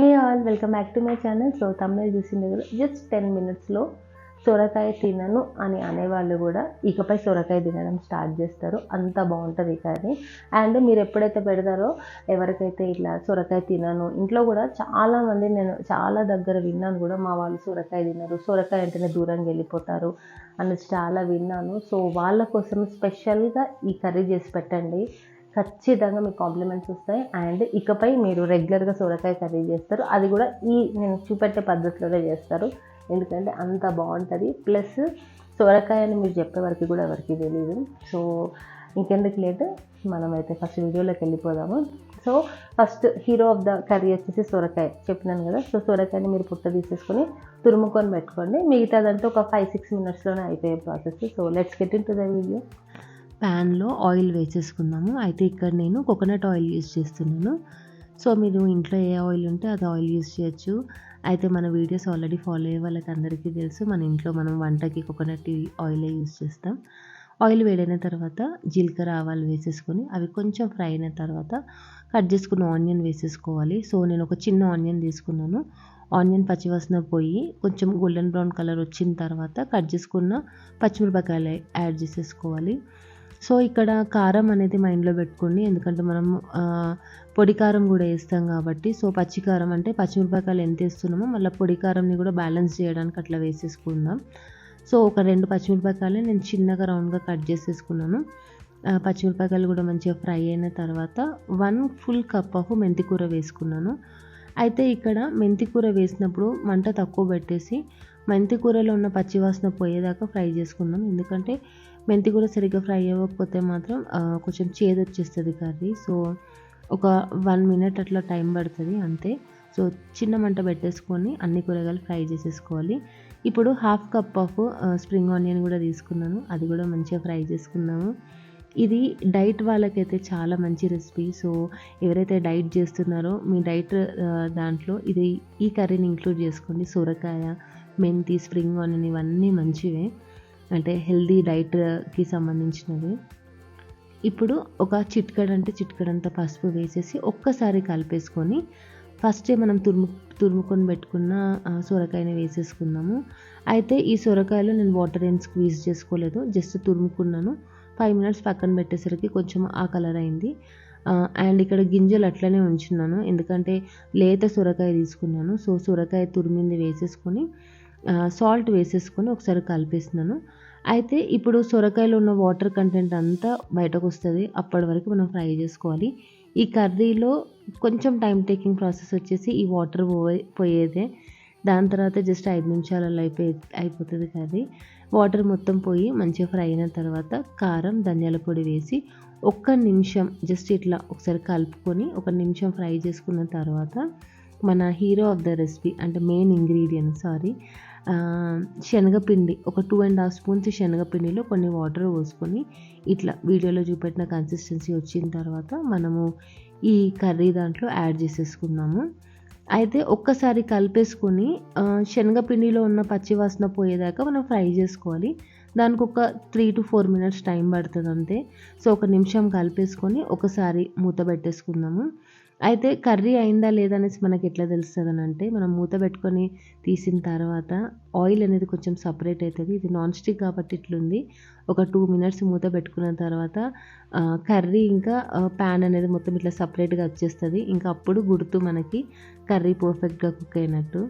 Hey all welcome back to my channel so తమిళ చూసింది దగ్గర just ten మినిట్స్లో సొరకాయ తినను అని అనేవాళ్ళు కూడా ఇకపై సొరకాయ తినడం స్టార్ట్ చేస్తారు. అంత బాగుంటుంది ఈ కర్రీ. అండ్ మీరు ఎప్పుడైతే పెడతారో ఎవరికైతే ఇట్లా సొరకాయ తినను ఇంట్లో కూడా చాలామంది నేను చాలా దగ్గర విన్నాను కూడా మా వాళ్ళు సొరకాయ తినరు సొరకాయ అంటేనే దూరంగా వెళ్ళిపోతారు అన్నది చాలా విన్నాను. సో వాళ్ళ కోసం స్పెషల్గా ఈ కర్రీ చేసి పెట్టండి. ఖచ్చితంగా మీకు కాంప్లిమెంట్స్ వస్తాయి. అండ్ ఇకపై మీరు రెగ్యులర్గా సొరకాయ కర్రీ చేస్తారు. అది కూడా ఈ నేను చూపెట్టే పద్ధతిలోనే చేస్తారు. ఎందుకంటే అంత బాగుంటుంది. ప్లస్ సొరకాయ అని మీరు చెప్పే వరకు కూడా ఎవరికి తెలియదు సో ఇంకెందుకు లేట్? మనమైతే ఫస్ట్ వీడియోలోకి వెళ్ళిపోదాము. So first hero of the curry వచ్చేసి సొరకాయ. చెప్పినాను కదా. సో సొరకాయని మీరు పుట్ట తీసేసుకొని తురుముకొని పెట్టుకోండి. మిగతాదంటే ఒక ఫైవ్ సిక్స్ మినిట్స్లోనే అయిపోయే process so let's get into the video ప్యాన్లో ఆయిల్ వేసేసుకుందాము అయితే ఇక్కడ నేను కోకోనట్ ఆయిల్ యూజ్ చేస్తున్నాను. సో మీరు ఇంట్లో ఏ ఆయిల్ ఉంటే అది ఆయిల్ యూజ్ చేయొచ్చు. అయితే మన వీడియోస్ ఆల్రెడీ ఫాలో అయ్యే వాళ్ళకి అందరికీ తెలుసు. మన ఇంట్లో మనం వంటకి కోకోనట్ ఆయిలే యూజ్ చేస్తాం. ఆయిల్ వేడైన తర్వాత జీలకర్ర ఆవాలు వేసేసుకొని అవి కొంచెం ఫ్రై అయిన తర్వాత కట్ చేసుకున్న ఆనియన్ వేసేసుకోవాలి. సో నేను ఒక చిన్న ఆనియన్ తీసుకున్నాను. ఆనియన్ పచ్చివాసన పోయి కొంచెం గోల్డెన్ బ్రౌన్ కలర్ వచ్చిన తర్వాత కట్ చేసుకున్న పచ్చిమిరపకాయలు యాడ్ చేసేసుకోవాలి. సో ఇక్కడ కారం అనేది మైండ్లో పెట్టుకోండి. ఎందుకంటే మనం పొడి కారం కూడా వేస్తాం కాబట్టి. సో పచ్చి కారం అంటే పచ్చిమిరపకాయలు ఎంత వేస్తున్నామో మళ్ళీ పొడి కారంని కూడా బ్యాలెన్స్ చేయడానికి అట్లా వేసేసుకుందాం. సో ఒక రెండు పచ్చిమిరపకాయలు నేను చిన్నగా రౌండ్గా కట్ చేసేసుకున్నాను. పచ్చిమిరపకాయలు కూడా మంచిగా ఫ్రై అయిన తర్వాత వన్ ఫుల్ కప్ ఆఫ్ మెంతికూర వేసుకున్నాను. అయితే ఇక్కడ మెంతి కూర వేసినప్పుడు మంట తక్కువ పెట్టేసి మెంతి కూరలో ఉన్న పచ్చివాసన పోయేదాకా ఫ్రై చేసుకున్నాం ఎందుకంటే మెంతి కూర సరిగ్గా ఫ్రై అవ్వకపోతే మాత్రం కొంచెం చేదు వచ్చేస్తుంది కర్రీ. సో ఒక వన్ మినిట్ అట్లా టైం పడుతుంది అంతే. సో చిన్న మంట పెట్టేసుకొని అన్ని కూరగాయలు ఫ్రై చేసేసుకోవాలి. ఇప్పుడు half cup of spring onion కూడా తీసుకున్నాను. అది కూడా మంచిగా ఫ్రై చేసుకున్నాము. ఇది డైట్ వాళ్ళకైతే చాలా మంచి రెసిపీ. సో ఎవరైతే డైట్ చేస్తున్నారో మీ డైట్ దాంట్లో ఇది ఈ కర్రీని ఇంక్లూడ్ చేసుకోండి. సొరకాయ మెంతి స్ప్రింగ్ ఆనియన్ ఇవన్నీ మంచివే. అంటే హెల్దీ డైట్కి సంబంధించినవి. ఇప్పుడు ఒక చిట్కడ అంటే చిట్కడంత పసుపు వేసేసి ఒక్కసారి కలిపేసుకొని ఫస్టే మనం తురుము తురుముకొని పెట్టుకున్న సొరకాయని వేసేసుకుందాము. అయితే ఈ సొరకాయలో నేను వాటర్ ఏం స్క్వీజ్ చేసుకోలేదు. జస్ట్ తురుముకున్నాను. ఫైవ్ మినిట్స్ పక్కన పెట్టేసరికి కొంచెం ఆ కలర్ అయింది. అండ్ ఇక్కడ గింజలు అట్లనే ఉంచున్నాను. ఎందుకంటే లేత సొరకాయ తీసుకున్నాను. సో సొరకాయ తురిమింది వేసేసుకొని సాల్ట్ వేసేసుకొని ఒకసారి కలిపేస్తున్నాను. అయితే ఇప్పుడు సొరకాయలో ఉన్న వాటర్ కంటెంట్ అంతా బయటకు వస్తుంది. అప్పటి వరకు మనం ఫ్రై చేసుకోవాలి. ఈ కర్రీలో కొంచెం టైం టేకింగ్ ప్రాసెస్ వచ్చేసి ఈ వాటర్ పోయే పోయేదే. దాని తర్వాత జస్ట్ ఐదు నిమిషాలలో అయిపోయి అయిపోతుంది కర్రీ. వాటర్ మొత్తం పోయి మంచిగా ఫ్రై అయిన తర్వాత కారం ధనియాల పొడి వేసి ఒక్క నిమిషం జస్ట్ ఇట్లా ఒకసారి కలుపుకొని ఒక నిమిషం ఫ్రై చేసుకున్న తర్వాత మన హీరో ఆఫ్ ద రెసిపీ అంటే మెయిన్ ఇంగ్రీడియంట్ సారీ శనగపిండి. ఒక టూ అండ్ హాఫ్ స్పూన్స్ శనగపిండిలో కొన్ని వాటర్ పోసుకొని ఇట్లా వీడియోలో చూపెట్టిన కన్సిస్టెన్సీ వచ్చిన తర్వాత మనము ఈ కర్రీ దాంట్లో యాడ్ చేసేసుకున్నాము. అయితే ఒక్కసారి కలిపేసుకొని శనగపిండిలో ఉన్న పచ్చివాసన పోయేదాకా మనం ఫ్రై చేసుకోవాలి. దానికి ఒక three to four minutes time పడుతుంది అంతే. సో ఒక నిమిషం కలిపేసుకొని ఒకసారి మూత పెట్టేసుకుందాము. అయితే కర్రీ అయిందా లేదా అనేసి మనకి ఎట్లా తెలుస్తుంది అని అంటే మనం మూత పెట్టుకొని తీసిన తర్వాత ఆయిల్ అనేది కొంచెం సపరేట్ అవుతుంది ఇది నాన్ స్టిక్ కాబట్టి ఇట్లుంది. ఒక టూ మినిట్స్ మూత పెట్టుకున్న తర్వాత కర్రీ ఇంకా ప్యాన్ అనేది మొత్తం ఇట్లా సపరేట్గా వచ్చేస్తుంది. ఇంకా అప్పుడు గుర్తు మనకి కర్రీ పర్ఫెక్ట్గా కుక్ అయినట్టు.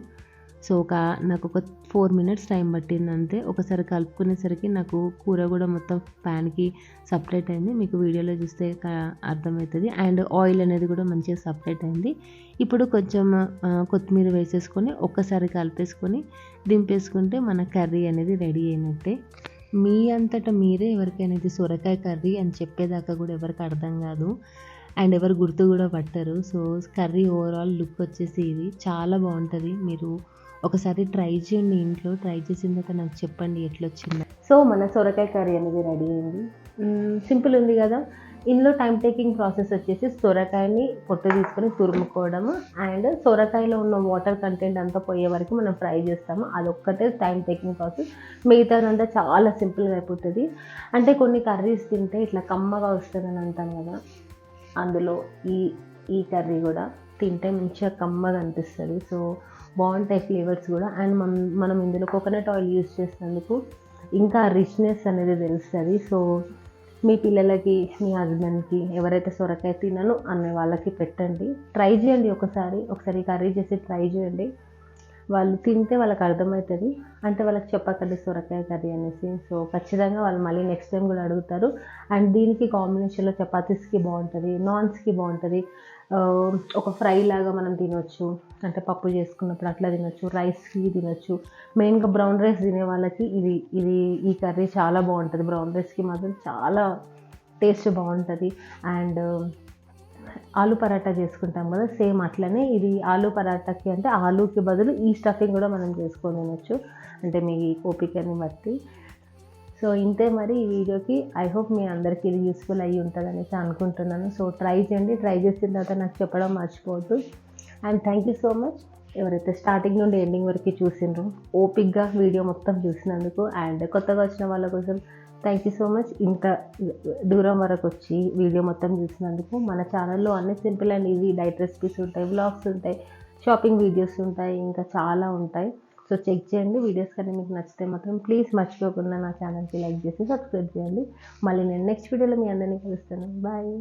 సో ఒక నాకు ఒక ఫోర్ మినిట్స్ టైం పట్టింది అంతే. ఒకసారి కలుపుకునేసరికి నాకు కూర కూడా మొత్తం ప్యాన్కి సపరేట్ అయింది. మీకు వీడియోలో చూస్తే అర్థమవుతుంది. అండ్ ఆయిల్ అనేది కూడా మంచిగా సపరేట్ అయింది. ఇప్పుడు కొంచెం కొత్తిమీర వేసేసుకొని ఒక్కసారి కలిపేసుకొని దింపేసుకుంటే మన కర్రీ అనేది రెడీ అయినట్టే. మీ అంతటా మీరే ఎవరికైనా ఇది సొరకాయ కర్రీ అని చెప్పేదాకా కూడా ఎవరికి అర్థం కాదు. అండ్ ఎవరు గుర్తు కూడా పట్టరు. సో కర్రీ ఓవరాల్ లుక్ వచ్చేసి ఇది. చాలా బాగుంటుంది. మీరు ఒకసారి ట్రై చేయండి ఇంట్లో ట్రై చేసిన తర్వాత నాకు చెప్పండి ఎట్లా వచ్చింది సో మన సొరకాయ కర్రీ అనేది రెడీ అయింది. సింపుల్ ఉంది కదా? ఇందులో టైం టేకింగ్ ప్రాసెస్ వచ్చేసి సొరకాయని పొట్టు తీసుకొని తురుముకోవడము. అండ్ సొరకాయలో ఉన్న వాటర్ కంటెంట్ అంతా పోయే వరకు మనం ఫ్రై చేస్తాము. అదొక్కటే టైం టేకింగ్ ప్రాసెస్ మిగతాదంతా చాలా సింపుల్గా అయిపోతుంది. అంటే కొన్ని కర్రీస్ తింటే ఇట్లా కమ్మగా వస్తుందని అంటాం కదా? అందులో ఈ ఈ కర్రీ కూడా తింటే మంచిగా కమ్మగా అనిపిస్తుంది. సో బాగుంటాయి ఫ్లేవర్స్ కూడా. అండ్ మనం మనం ఇందులో కోకోనట్ ఆయిల్ యూస్ చేసినందుకు ఇంకా రిచ్నెస్ అనేది తెలుస్తుంది. సో మీ పిల్లలకి మీ హస్బెండ్కి ఎవరైతే సొరకాయ తినను అనే వాళ్ళకి పెట్టండి. ట్రై చేయండి ఒకసారి. ఒకసారి కర్రీ చేసి ట్రై చేయండి. వాళ్ళు తింటే వాళ్ళకి అర్థమవుతుంది. అంటే వాళ్ళకి చెప్పకండి సొరకాయ కర్రీ అనేసి. సో ఖచ్చితంగా వాళ్ళు మళ్ళీ నెక్స్ట్ టైం కూడా అడుగుతారు. అండ్ దీనికి కాంబినేషన్లో చపాతీస్కి బాగుంటుంది నాన్స్కి బాగుంటుంది. ఒక ఫ్రై లాగా మనం తినొచ్చు. అంటే పప్పు చేసుకున్నప్పుడు అట్లా తినొచ్చు రైస్కి తినొచ్చు. మెయిన్గా బ్రౌన్ రైస్ తినే వాళ్ళకి ఇది ఇది ఈ కర్రీ చాలా బాగుంటుంది. బ్రౌన్ రైస్కి మాత్రం చాలా టేస్ట్ బాగుంటుంది. అండ్ ఆలు పరాటా చేసుకుంటాం కదా సేమ్ అట్లనే ఇది ఆలు పరాటాకి అంటే ఆలూకి బదులు ఈ స్టఫింగ్ కూడా మనం చేసుకొని తినొచ్చు. అంటే మీ ఓపికని బట్టి. సో ఇంతే మరి ఈ వీడియోకి. ఐ హోప్ మీ అందరికీ ఇది యూస్ఫుల్ అయ్యి ఉంటుంది అనేసి అనుకుంటున్నాను. సో ట్రై చేయండి. ట్రై చేసిన తర్వాత నాకు చెప్పడం మర్చిపోవద్దు. And thank you so much ఎవరైతే స్టార్టింగ్ నుండి ఎండింగ్ వరకు చూసిండ్రో ఓపిక్గా వీడియో మొత్తం చూసినందుకు అండ్ కొత్తగా వచ్చిన వాళ్ళ కోసం థ్యాంక్ యూ సో మచ్ ఇంత దూరం వరకు వచ్చి వీడియో మొత్తం చూసినందుకు మన ఛానల్లో అన్ని simple and easy diet recipes ఉంటాయి వ్లాగ్స్ ఉంటాయి షాపింగ్ వీడియోస్ ఉంటాయి ఇంకా చాలా ఉంటాయి. సో చెక్ చేయండి వీడియోస్ కానీ మీకు నచ్చితే మాత్రం ప్లీజ్ మర్చిపోకుండా నా ఛానల్కి లైక్ చేసి సబ్స్క్రైబ్ చేయండి. మళ్ళీ నేను నెక్స్ట్ వీడియోలో మీ అందరినీ కలుస్తాను. బాయ్